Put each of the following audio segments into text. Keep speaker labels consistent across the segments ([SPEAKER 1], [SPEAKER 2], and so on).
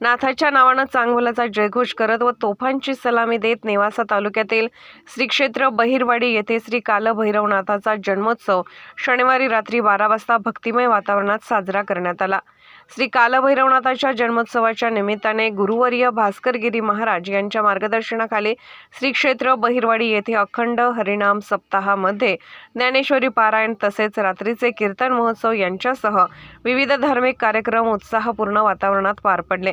[SPEAKER 1] नाथाच्या नावानं चांगभलाचा जयघोष करत व तोफांची सलामी देत नेवासा तालुक्यातील श्री क्षेत्र बहिरवाडी येथे श्री कालभैरवनाथाचा जन्मोत्सव शनिवारी रात्री बारा वाजता भक्तिमय वातावरणात साजरा करण्यात आला. श्री कालभैरवनाथाच्या जन्मोत्सवाच्या निमित्ताने गुरुवर्य भास्करगिरी महाराज यांच्या मार्गदर्शनाखाली श्री क्षेत्र बहिरवाडी येथे अखंड हरिनाम सप्ताहामध्ये ज्ञानेश्वरी पारायण तसेच रात्रीचे कीर्तन महोत्सव यांच्यासह विविध धार्मिक कार्यक्रम उत्साहपूर्ण वातावरणात पार पडले.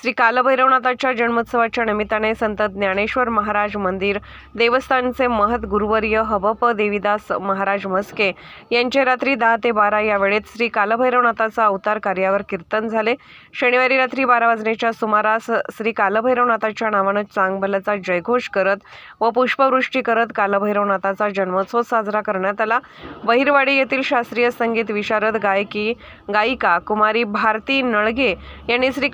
[SPEAKER 1] श्री कालभैरवनाथाच्या जन्मोत्सवाच्या निमित्ताने संत ज्ञानेश्वर महाराज मंदिर देवस्थानचे महत गुरुवर्य हबप देवीदास महाराज मस्के यांचे रात्री दहा ते बारा या वेळेत श्री कालभैरवनाथाचा अवतार कार्यावर कीर्तन झाले. शनिवारी रात्री बारा वाजण्याच्या सुमारास श्री कालभैरवनाथाच्या नावानं चांगभलाचा जयघोष करत व पुष्पवृष्टी करत कालभैरवनाथाचा जन्मोत्सव साजरा करण्यात आला. बहिरवाडी येथील शास्त्रीय संगीत विशारद गायकी गायिका कुमारी भारती नळगे यांनी श्री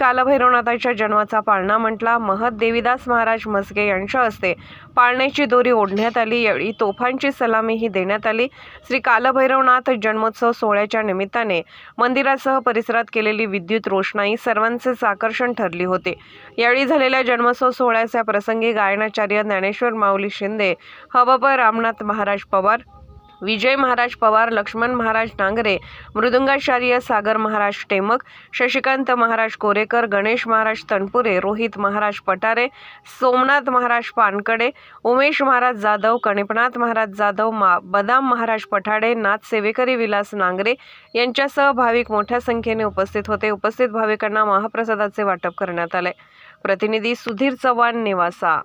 [SPEAKER 1] कालभैरवनाथाच्या जन्माचा पाळणा म्हटला. महत देवीदास महाराज म्हसगे यांच्या हस्ते पाळण्याची दोरी ओढण्यात आली. यावेळी तोफांची सलामीही देण्यात आली. श्री कालभैरवनाथ जन्मोत्सव सोहळ्याच्या निमित्ताने मंदिरासह परिसरात केलेली विद्युत रोषणाई सर्वांचेच आकर्षण ठरली होते. यावेळी झालेल्या जन्मोत्सव सोहळ्याच्या प्रसंगी गायनाचार्य ज्ञानेश्वर माऊली शिंदे हबप रामनाथ महाराज पवार विजय महाराज पवार लक्ष्मण महाराज नांगरे मृदुंगाचार्य सागर महाराज टेमक शशिकांत महाराज कोरेकर गणेश महाराज तनपुरे रोहित महाराज पटारे सोमनाथ महाराज पानकडे उमेश महाराज जाधव कणिपनाथ महाराज जाधव मा बदाम महाराज पठाडे नाथ सेवेकरी विलास नांगरे यांच्यासह भाविक मोठ्या संख्येने उपस्थित होते. उपस्थित भाविकांना महाप्रसादाचे वाटप करण्यात आले. प्रतिनिधी सुधीर चव्हाण नेवासा.